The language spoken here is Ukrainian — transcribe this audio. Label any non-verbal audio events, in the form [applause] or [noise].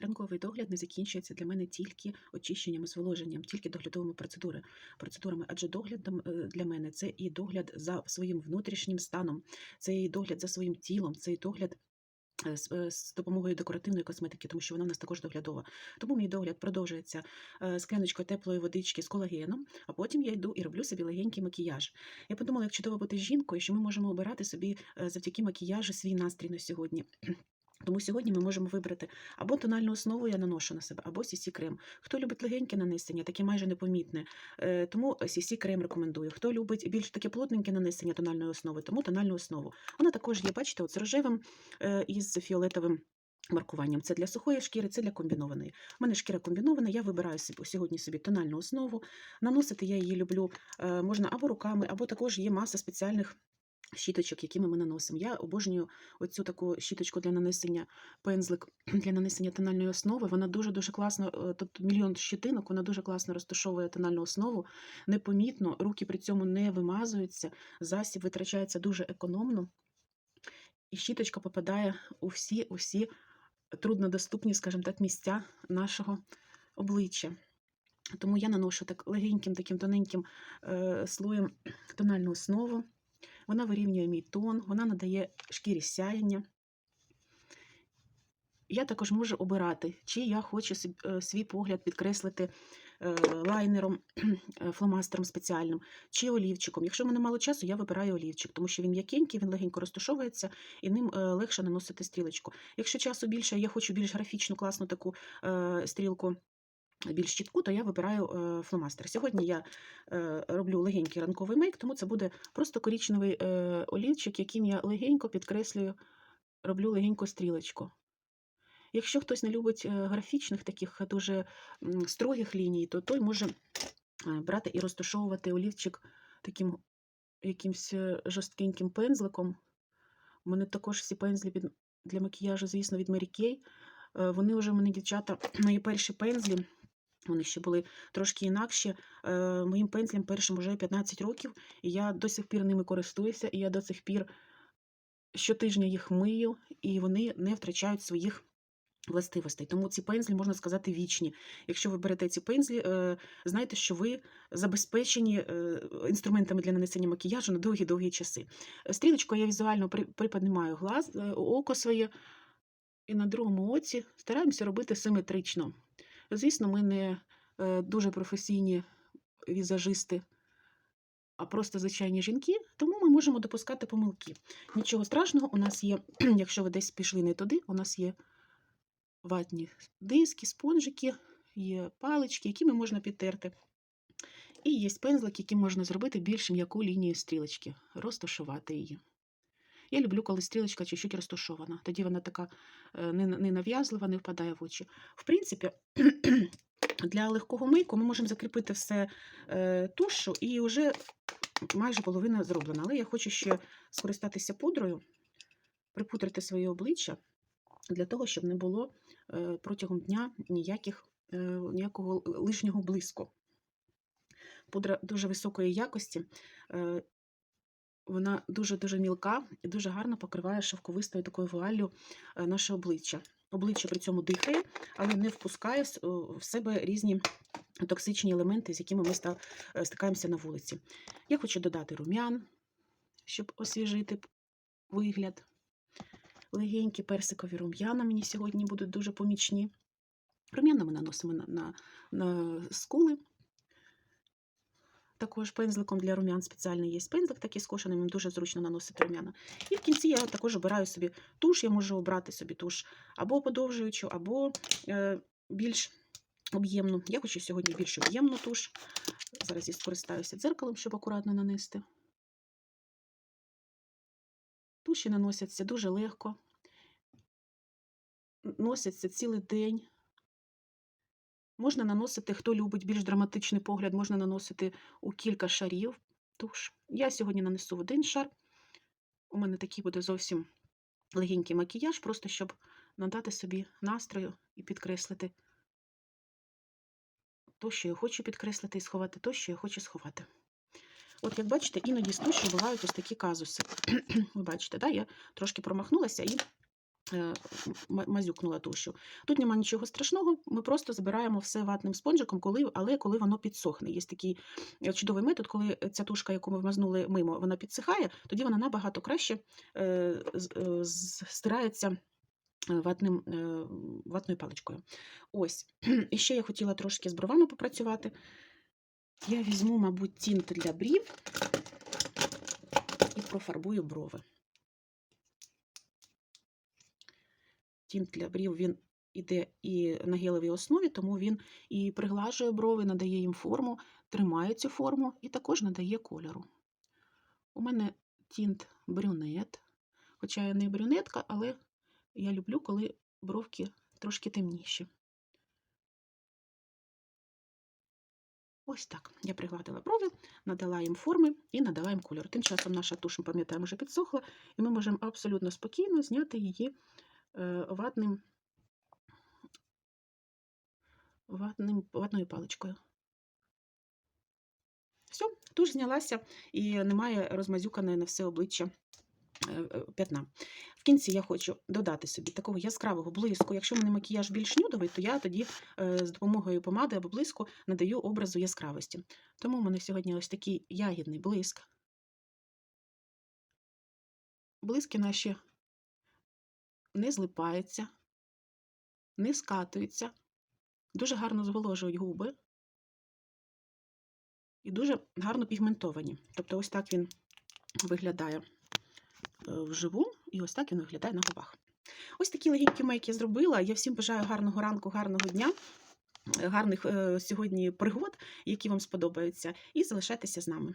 Ранковий догляд не закінчується для мене тільки очищенням і зволоженням, тільки доглядовими процедури, процедурами. Адже доглядом е, для мене це і догляд за своїм внутрішнім станом, це і догляд за своїм тілом, це і догляд. е, З, е, допомогою декоративної косметики, тому що вона в нас також доглядова. Тому мій догляд продовжується скляночкою теплої водички з колагеном, а потім я йду і роблю собі легенький макіяж. Я подумала, як чудово бути жінкою, що ми можемо обирати собі завдяки макіяжу свій настрій на сьогодні. Тому сьогодні ми можемо вибрати або тональну основу я наношу на себе, або cc крем. Хто любить легеньке нанесення, таке майже непомітне, е, тому cc крем рекомендую. Хто любить більш таке плотненьке нанесення тональної основи, тому тональну основу. Вона також є, бачите, от з рожевим е, і з фіолетовим. Маркуванням це для сухої шкіри, це для комбінованої. У мене шкіра комбінована, я вибираю собі сьогодні собі тональну основу. Наносити я її люблю е, можна або руками, або також є маса спеціальних щіточок, якими ми наносимо. Я обожнюю оцю таку щіточку для нанесення пензлик [clears throat] для нанесення тональної основи. Вона дуже-дуже класно, е, тут мільйон щитинок, вона дуже класно розташовує тональну основу. Непомітно, руки при цьому не вимазуються, засіб витрачається дуже економно. І щіточка попадає у всі, усі труднодоступні, скажімо так, місця нашого обличчя. Тому я наношу так легеньким, таким тоненьким е, слоєм тональну основу. Вона вирівнює мій тон, вона надає шкірі сяєння. Я також можу обирати, чи я хочу е, свій погляд підкреслити е, лайнером, е, фломастером спеціальним, чи олівчиком. Якщо в мене мало часу, я вибираю олівчик, тому що він м'якенький, він легенько розташовується і ним легше наносити стрілочку. Якщо часу більше, я хочу більш графічну, класну таку стрілку. Більш чітку, то я вибираю е, фломастер. Сьогодні я е, роблю легенький ранковий мейк, тому це буде просто корічневий е, олівчик, яким я легенько підкреслюю, роблю легеньку стрілочку. Якщо хтось не любить графічних таких дуже строгих ліній, то той може брати і розташовувати олівчик таким якимсь жорсткеньким пензликом. У мене також всі пензлі від, для макіяжу, звісно, від Mary Kay. Вони вже в мене, дівчата, [clears throat] мої перші пензлі. Вони ще були трошки інакші. Е, Моїм пензлям першим вже 15 років, і я до сих пір ними користуюся, і я до сих пір щотижня їх мию, і вони не втрачають своїх властивостей. Тому ці пензлі, можна сказати, вічні. Якщо ви берете ці пензлі, е, знайте, що ви забезпечені е, інструментами для нанесення макіяжу на довгі-довгі часи. Стрілочкою я візуально при- приподнімаю глаз, око своє, і на другому оці стараємося робити симетрично. Звісно, ми не е, дуже професійні візажисти, а просто звичайні жінки, тому ми можемо допускати помилки. Нічого страшного, у нас є, [clears throat] якщо ви десь пішли не туди, у нас є ватні диски, спонжики, є палички, якими можна підтерти. І є пензлик, яким можна зробити більш м'яку лінію стрілочки, розташувати її. Я люблю, коли стрілочка чуть-чуть розташована. Тоді вона така е, не нав'язлива, не впадає в очі. В принципі, [clears throat] для легкого мийку ми можемо закріпити все е, тушу і вже майже половина зроблена. Але я хочу ще скористатися пудрою, припудрити своє обличчя для того, щоб не було е, протягом дня ніяких, ніякого лишнього блиску. Пудра дуже високої якості. Е, Вона дуже-дуже мілка і дуже гарно покриває шовковистою такою вуаллю е, наше обличчя. Обличчя при цьому дихає, але не впускає в себе різні токсичні елементи, з якими ми е, стикаємося на вулиці. Я хочу додати рум'ян, щоб освіжити вигляд. Легенькі персикові рум'яна мені сьогодні будуть дуже помічні. Рум'яна ми наносимо на, на, на скули. Також пензликом для рум'ян спеціальний є пензлик такий скошений, їм дуже зручно наносити рум'яна. І в кінці я також обираю собі туш, я можу обрати собі туш або подовжуючу, або е, більш об'ємну. Я хочу сьогодні більш об'ємну туш. Зараз я скористаюся дзеркалом, щоб акуратно нанести. Туші наносяться дуже легко, носяться цілий день. Можна наносити, хто любить більш драматичний погляд, можна наносити у кілька шарів туш. Я сьогодні нанесу один шар. У мене такий буде зовсім легенький макіяж, просто щоб надати собі настрою і підкреслити то, що я хочу підкреслити, і сховати то, що я хочу сховати. От, як бачите, іноді з туші бувають ось такі казуси. [clears throat] Ви бачите, да? я трошки промахнулася і мазюкнула тушу. Тут немає нічого страшного, ми просто збираємо все ватним спонжиком, коли, але коли воно підсохне. Є такий е, чудовий метод, коли ця тушка, яку ми вмазнули мимо, вона підсихає, тоді вона набагато краще е, е, стирається е, ватним, е, ватною паличкою. Ось. І ще я хотіла трошки з бровами попрацювати. Я візьму, мабуть, тінт для брів і профарбую брови. Тінт для брів він іде і на гелевій основі, тому він і приглажує брови, надає їм форму, тримає цю форму і також надає кольору. У мене тінт брюнет, хоча я не брюнетка, але я люблю, коли бровки трошки темніші. Ось так. Я пригладила брови, надала їм форми і надала їм кольор. Тим часом наша туш, ми пам'ятаємо, вже підсохла, і ми можемо абсолютно спокійно зняти її ватним, ватним, ватною паличкою. Все, туш знялася і немає розмазюканої на все обличчя е, е, п'ятна. В кінці я хочу додати собі такого яскравого блиску. Якщо в мене макіяж більш нюдовий, то я тоді е, з допомогою помади або блиску надаю образу яскравості. Тому в мене сьогодні ось такий ягідний блиск. Блиски наші не злипаються, не скатуються, дуже гарно зволожують губи і дуже гарно пігментовані. Тобто, ось так він виглядає е, вживу, і ось так він виглядає на губах. Ось такі легенькі мейки я зробила. Я всім бажаю гарного ранку, гарного дня, е, гарних е, сьогодні пригод, які вам сподобаються, і залишайтеся з нами.